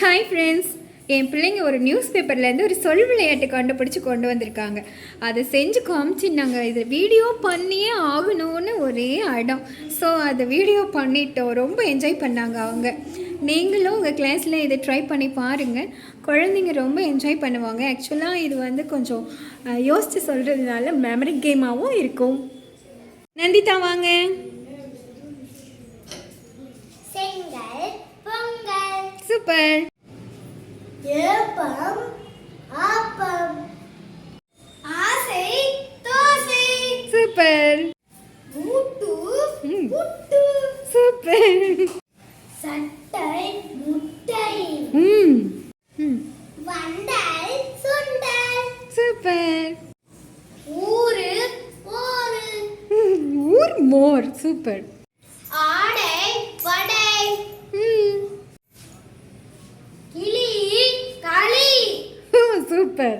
Hi friends என் பிள்ளைங்க ஒரு news பேப்பர்லேருந்து ஒரு சொல் விளையாட்டு கண்டுபிடிச்சி கொண்டு வந்திருக்காங்க. அதை செஞ்சு காமிச்சின்னாங்க இது வீடியோ பண்ணியே ஆகணும்னு ஒரே அடம். ஸோ அதை வீடியோ பண்ணிட்டோம். ரொம்ப என்ஜாய் பண்ணாங்க அவங்க. நீங்களும் உங்கள் கிளாஸில் இதை ட்ரை பண்ணி பாருங்கள் குழந்தைங்க ரொம்ப என்ஜாய் பண்ணுவாங்க. ஆக்சுவலாக இது வந்து கொஞ்சம் யோசித்து சொல்கிறதுனால மெமரி கேமாகவும் இருக்கும். நந்திதா வாங்க. சூப்பர் ஏப்பம் ஆப்பம். ஆசை தோசை. சூப்பர். மூட்டு ம். புட்டு சூப்பர். சட்டை முட்டை. ம். வண்டல் சுண்டல். சூப்பர். ஊர் மோர். சூப்பர். சூப்பர்